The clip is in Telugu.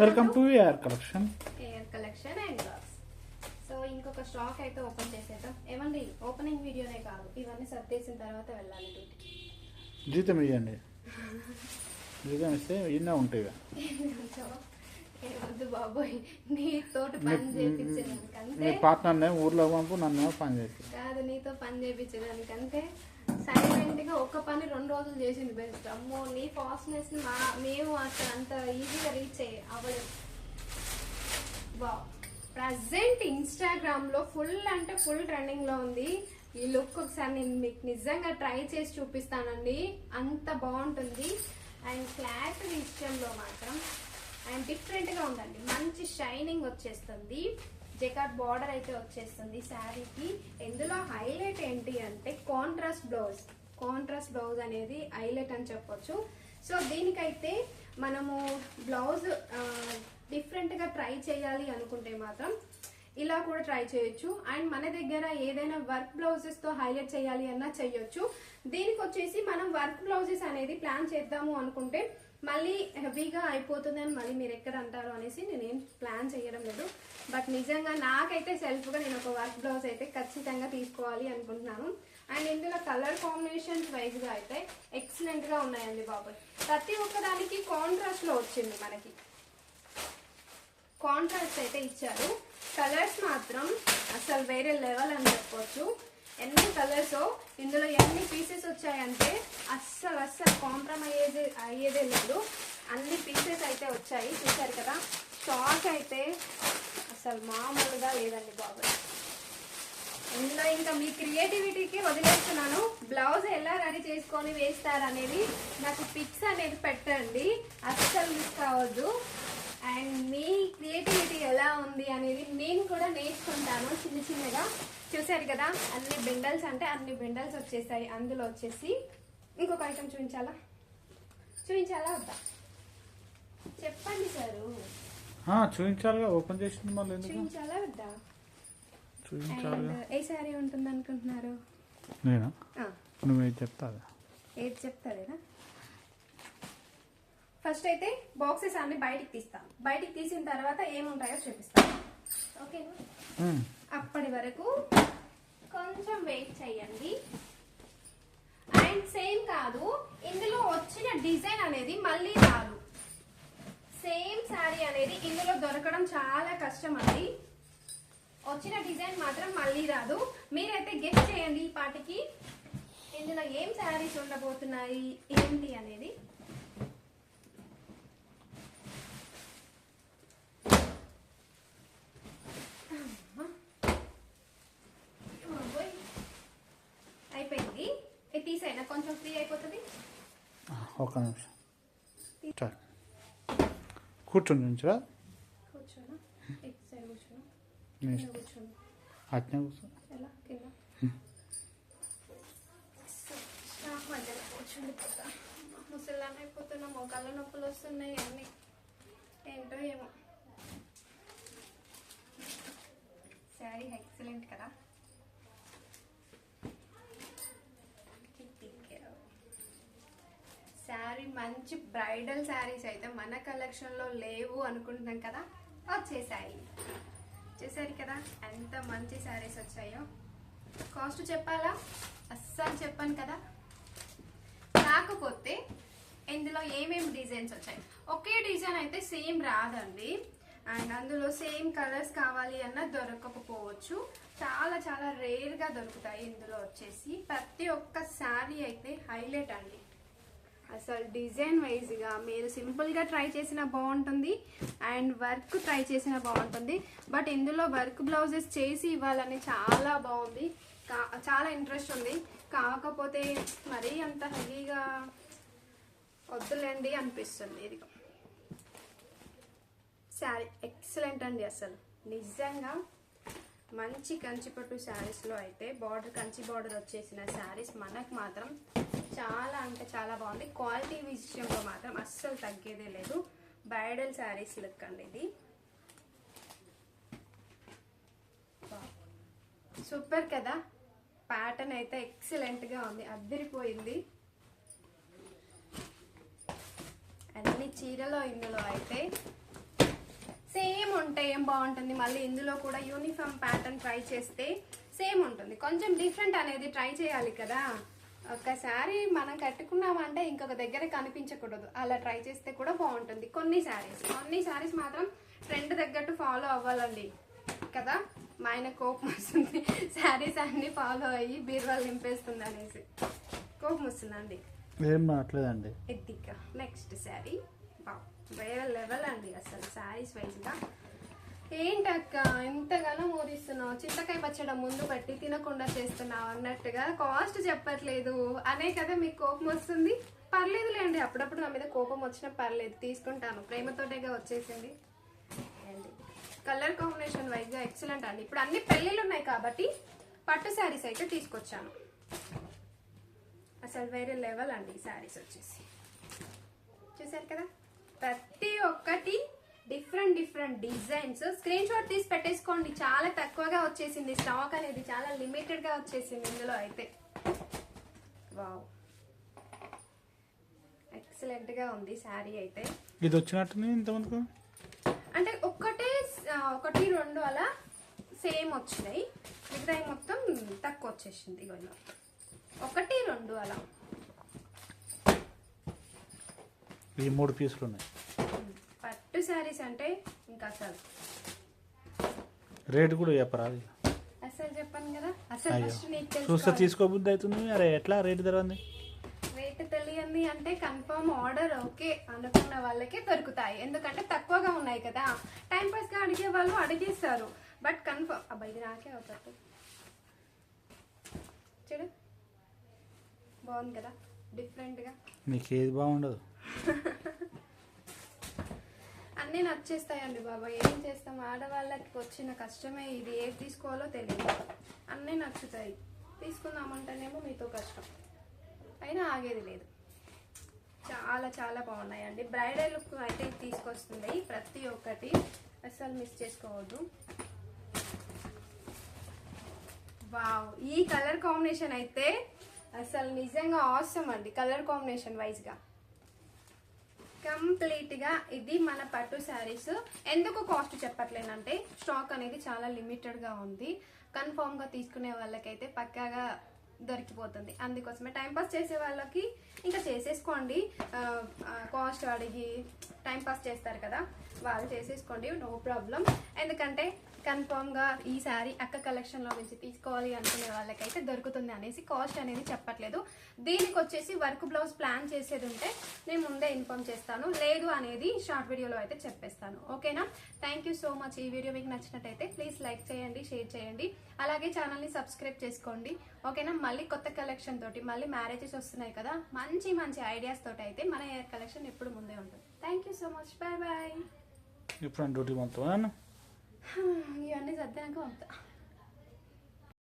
Welcome to AR collection air collection and blogs so ఇంకొక స్టాక్ అయితే ఓపెన్ చేసేద్దాం. ఏమండి ఓపెనింగ్ వీడియోనే కాదు. ఇవన్నీ సర్దేసిన తర్వాత వెళ్ళాలి జీతం ఇవ్వండి జీతం ఇస్తే ఇన్నే ఉంటాయి వద్దు బాబోయ్. నీతోటి పని చేయించడానికి అంతే పార్ట్నర్నే ఊర్లో పంపు నన్ను పని చేసి. కాదు నీతో పని చేయించడానికి అంతే సైలెంట్గా ఒక పని రెండు రోజులు చేసింది బెస్ట్. అమ్మో నీ ఫాస్ట్నెస్ మా మేము అసలు అంత ఈజీగా రీచ్ అయ్యి అవ్వలేదు బా ప్రజెంట్ ఇన్స్టాగ్రామ్లో ఫుల్ అంటే ఫుల్ ట్రెండింగ్లో ఉంది. ఈ లుక్ ఒకసారి నేను మీకు నిజంగా ట్రై చేసి చూపిస్తానండి. అంత బాగుంటుంది. అండ్ క్లాత్ విషయంలో మాత్రం అండ్ డిఫరెంట్గా ఉందండి. మంచి షైనింగ్ వచ్చేస్తుంది. జెకాట్ బార్డర్ అయితే వచ్చేస్తుంది శారీకి. ఇందులో హైలైట్ ఏంటి అంటే కాంట్రాస్ట్ బ్లౌజ్. కాంట్రాస్ట్ బ్లౌజ్ అనేది హైలైట్ అని చెప్పొచ్చు. సో దీనికైతే మనము బ్లౌజ్ డిఫరెంట్గా ట్రై చేయాలి అనుకుంటే మాత్రం ఇలా కూడా ట్రై చేయొచ్చు. అండ్ మన దగ్గర ఏదైనా వర్క్ బ్లౌజెస్తో హైలైట్ చేయాలి అన్నా చేయొచ్చు. దీనికి వచ్చేసి మనం వర్క్ బ్లౌజెస్ అనేది ప్లాన్ చేద్దాము అనుకుంటే మళ్ళీ హెవీగా అయిపోతుంది అని మళ్ళీ మీరు ఎక్కడ అంటారు అనేసి నేనేం ప్లాన్ చేయడం లేదు. బట్ నిజంగా నాకైతే సెల్ఫ్గా నేను ఒక వర్క్ బ్లౌజ్ అయితే ఖచ్చితంగా తీసుకోవాలి అనుకుంటున్నాను. అండ్ ఇందులో కలర్ కాంబినేషన్స్ వైజ్గా అయితే ఎక్సలెంట్గా ఉన్నాయండి బాబు. ప్రతి ఒక్కదానికి కాంట్రాస్ట్లో వచ్చింది మనకి. కాంట్రాస్ట్ అయితే ఇచ్చారు. కలర్స్ మాత్రం అసలు వేరే లెవెల్ అని చెప్పొచ్చు. ఎన్ని కలర్స్ ఇందులో ఎన్ని పీసెస్ వచ్చాయంటే అస్సలు అస్సలు కాంప్రమైజ్ అయ్యేదే లేదు. అన్ని పీసెస్ అయితే వచ్చాయి. చూసారు కదా? స్టాక్ అయితే అసలు మామూలుగా లేదండి బాబు. ఇందులో ఇంకా మీ క్రియేటివిటీకి వదిలేస్తున్నాను. బ్లౌజ్ ఎలా రెడీ చేసుకొని వేస్తారు అనేది నాకు పిక్స్ అనేది పెట్టండి. అస్సలు మిస్ కావద్దు. అండ్ మీ క్రియేటివిటీ ఎలా ఉంది అనేది నేను కూడా నేర్చుకుంటాను చిన్న చిన్నగా. చూసారు కదా అన్ని బిండల్స్ అంటే అన్ని బిండల్స్ వచ్చేసాయి. అందులో వచ్చేసి ఇంకొక ఐటమ్ చూపించాలా? చూపించాలా వద్దా? చెప్పండి సారు. చూపించాలిగా ఓపెన్ చేసింది మళ్ళీ ఎందుకు? చూపించాలా వద్దా? చూపించాలిగా ఏ సారీ ఉంటుంది అనుకుంటున్నారు? నేనా. నువ్వే చెప్తా ఏది చెప్తారేనా ఫస్ట్ అయితే బాక్సెస్ అన్ని బయటికి తీస్తాను బయటికి తీసిన తర్వాత ఏముంటాయో చూపిస్తాను ఓకేనా? అప్పటి వరకు కొంచెం వెయిట్ చేయండి. అండ్ సేమ్ కాదు ఇందులో వచ్చిన డిజైన్ అనేది మళ్ళీ రాదు. సేమ్ శారీ అనేది ఇందులో దొరకడం చాలా కష్టం అండి వచ్చిన డిజైన్ మాత్రం మళ్ళీ రాదు. మీరైతే గెస్ట్ చేయండి ఈ పాటికి ఇందులో ఏం శారీస్ ఉండబోతున్నాయి ఏంటి అనేది. అయిపోయింది. తీసైనా కొంచెం ఫ్రీ అయిపోతుంది. ఒక నిమిషం. కూర్చొని నుంచా కూర్చోనా? ఇటు సైడ్ కూర్చోనా? నీ కింద ఇష్టం. కూర్చోనా? అట్నే కూర్చో. ముసలాన్ని అయిపోతున్నా మోకాళ్ళ నొప్పులు వస్తున్నాయి అన్ని. ఏంటో ఏమో. శారీ ఎక్సలెంట్ కదా? అండ్ మంచి బ్రైడల్ శారీస్ అయితే మన కలెక్షన్లో లేవు అనుకుంటున్నాం కదా వచ్చేసాయి. చేశారు కదా ఎంత మంచి శారీస్ వచ్చాయో. కాస్ట్ చెప్పాలా? అస్సలు చెప్పాను కదా. కాకపోతే ఇందులో ఏమేమి డిజైన్స్ వచ్చాయి? ఒకే డిజైన్ అయితే సేమ్ రాదండి. అండ్ అందులో సేమ్ కలర్స్ కావాలి అన్న దొరకకపోవచ్చు. చాలా చాలా రేర్గా దొరుకుతాయి ఇందులో వచ్చేసి. ప్రతి ఒక్క శారీ అయితే హైలైట్ అండి. అసలు డిజైన్ వైజ్గా మీరు సింపుల్గా ట్రై చేసినా బాగుంటుంది అండ్ వర్క్ ట్రై చేసినా బాగుంటుంది. బట్ ఇందులో వర్క్ బ్లౌజెస్ చేసి ఇవ్వాలని చాలా బాగుంది. కా- చాలా ఇంట్రెస్ట్ ఉంది. కాకపోతే మరీ అంత హెవీగా వద్దులేండి అనిపిస్తుంది ఇది శారీ ఎక్సలెంట్ అండి అసలు. నిజంగా మంచి కంచిపట్టు శారీస్లో అయితే బార్డర్ కంచి బార్డర్ వచ్చేసిన శారీస్ మనకు మాత్రం చాలా అంటే చాలా బాగుంది. క్వాలిటీ విషయంలో మాత్రం అస్సలు తగ్గేదే లేదు. బ్రైడల్ శారీస్ లుక్ అండి ఇది. సూపర్ కదా? ప్యాటర్న్ అయితే ఎక్సలెంట్గా ఉంది. అద్దరిపోయింది అన్ని చీరలో ఇందులో అయితే సేమ్ ఉంటే ఏం బాగుంటుంది? మళ్ళీ ఇందులో కూడా యూనిఫామ్ ప్యాటర్న్ ట్రై చేస్తే సేమ్ ఉంటుంది. కొంచెం డిఫరెంట్ అనేది ట్రై చేయాలి కదా? ఒకసారి మనం కట్టుకున్నామంటే ఇంకొక దగ్గర కనిపించకూడదు. అలా ట్రై చేస్తే కూడా బాగుంటుంది. కొన్ని శారీస్ కొన్ని శారీస్ మాత్రం ట్రెండ్ తగ్గట్టు ఫాలో అవ్వాలండి. కదా? మా ఆయన కోపం వస్తుంది. శారీస్ అన్ని ఫాలో అయ్యి బీరువాలు నింపేస్తుంది అనేసి. కోపం వస్తుందండి ఏం మాట్లేదండి ఎద్దిక నెక్స్ట్ శారీ వేరే లెవెల్ అండి అసలు శారీస్ వైజ్గా ఏంటక్క ఎంతగానో ఊరిస్తున్నావు చింతకాయ పచ్చడి ముందు పెట్టి తినకుండా చేస్తున్నావు అన్నట్టుగా కాస్ట్ చెప్పట్లేదు. అనే కదా మీకు కోపం వస్తుంది. పర్లేదులేండి అప్పుడప్పుడు నా మీద కోపం వచ్చినా పర్లేదు. తీసుకుంటాను. ప్రేమతోటేగా వచ్చేసింది. కలర్ కాంబినేషన్ వైజ్గా ఎక్సలెంట్ అండి. ఇప్పుడు అన్ని పెళ్ళిళ్ళు ఉన్నాయి కాబట్టి పట్టు శారీస్ అయితే తీసుకొచ్చాను. అసలు వేరే లెవెల్ అండి ఈ శారీస్ వచ్చేసి. చూసారు కదా? ప్రతి ఒక్కటి different different designs screen shot తీసి పెట్టేసుకోండి. చాలా తక్కువగా వచ్చేసింది. స్టాక్ అనేది చాలా లిమిటెడ్గా వచ్చేసింది ఇందులో అయితే. వావ్ ఎక్సలెంట్గా ఉంది శారీ అయితే. ఇది వచ్చినట్టుంది అంటే ఒక్కటే ఒకటి రెండు అలా సేమ్ వచ్చినాయి. మిగతా మొత్తం తక్కువ వచ్చేసింది ఇవన్నీ. ఒకటి రెండు అలా. ఈ మూడు పీసులు ఉన్నాయి. పట్టు శారీస్ అంటే ఇంకా అసలు. రేటు కూడా చెప్పరాదు అసలు చెప్పాను కదా. అసలు ఫస్ట్ నీకు చూస్తే. తీసుకోబుద్ధి అవుతుంది. అరే ఎట్లా రేటు తెరవండి రేట్ తెలియంది అంటే కన్ఫర్మ్ ఆర్డర్ ఓకే అనుకున్న వాళ్ళకే దొరుకుతాయి. ఎందుకంటే తక్కువగా ఉన్నాయి కదా. టైం పాస్గా అడిగే వాళ్ళు అడిగేస్తారు. బట్ కన్ఫర్మ్ అబ్బాయి ఇది నాకే అవుతారు చూడు. బాగుంది కదా. డిఫరెంట్గా. మీకు ఏది బాగుండదు. అన్నీ నచ్చేస్తాయండి బాబా. ఏం చేస్తాం? ఆడవాళ్ళకి వచ్చిన కష్టమే ఇది. ఏది తీసుకోవాలో తెలియదు. అన్నీ నచ్చుతాయి. తీసుకుందామంటేనేమో మీతో కష్టం. అయినా ఆగేది లేదు. చాలా చాలా బాగున్నాయండి. బ్రైడల్ లుక్ అయితే తీసుకొస్తుంది ప్రతి ఒక్కటి. అసలు మిస్ చేసుకోవద్దు. వావ్! ఈ కలర్ కాంబినేషన్ అయితే అసలు నిజంగా అవసరం అండి. కలర్ కాంబినేషన్ వైజ్గా. కంప్లీట్గా ఇది మన పట్టు శారీస్. ఎందుకు కాస్ట్ చెప్పట్లేనంటే స్టాక్ అనేది చాలా లిమిటెడ్గా ఉంది. కన్ఫామ్గా తీసుకునే వాళ్ళకైతే పక్కాగా దొరికిపోతుంది. అందుకోసమే టైంపాస్ చేసే వాళ్ళకి ఇంకా చేసేసుకోండి. కాస్ట్ అడిగి టైంపాస్ చేస్తారు కదా వాళ్ళు చేసేసుకోండి నో ప్రాబ్లం. ఎందుకంటే కన్ఫర్మ్గా ఈ శారీ అక్క కలెక్షన్లో నుంచి తీసుకోవాలి అనుకునే వాళ్ళకైతే దొరుకుతుంది అనేసి కాస్ట్ అనేది చెప్పట్లేదు. దీనికి వచ్చేసి వర్క్ బ్లౌజ్ ప్లాన్ చేసేది ఉంటే నేను ముందే ఇన్ఫార్మ్ చేస్తాను. లేదు అనేది షార్ట్ వీడియోలో అయితే చెప్పేస్తాను. ఓకేనా థ్యాంక్ యూ సో మచ్ ఈ వీడియో మీకు నచ్చినట్టయితే ప్లీజ్ లైక్ చేయండి షేర్ చేయండి. అలాగే ఛానల్ని సబ్స్క్రైబ్ చేసుకోండి. ఓకేనా మళ్ళీ కొత్త కలెక్షన్ తోటి మళ్ళీ మ్యారేజెస్ వస్తున్నాయి కదా? మంచి మంచి ఐడియాస్ తోటి అయితే మన హెయిర్ కలెక్షన్ ఎప్పుడు ముందే ఉంటుంది. Thank you so much bye bye ఇప్పుడు డ్యూటీ మొత్తం ఇవన్నీ సర్దాక పంపుతా.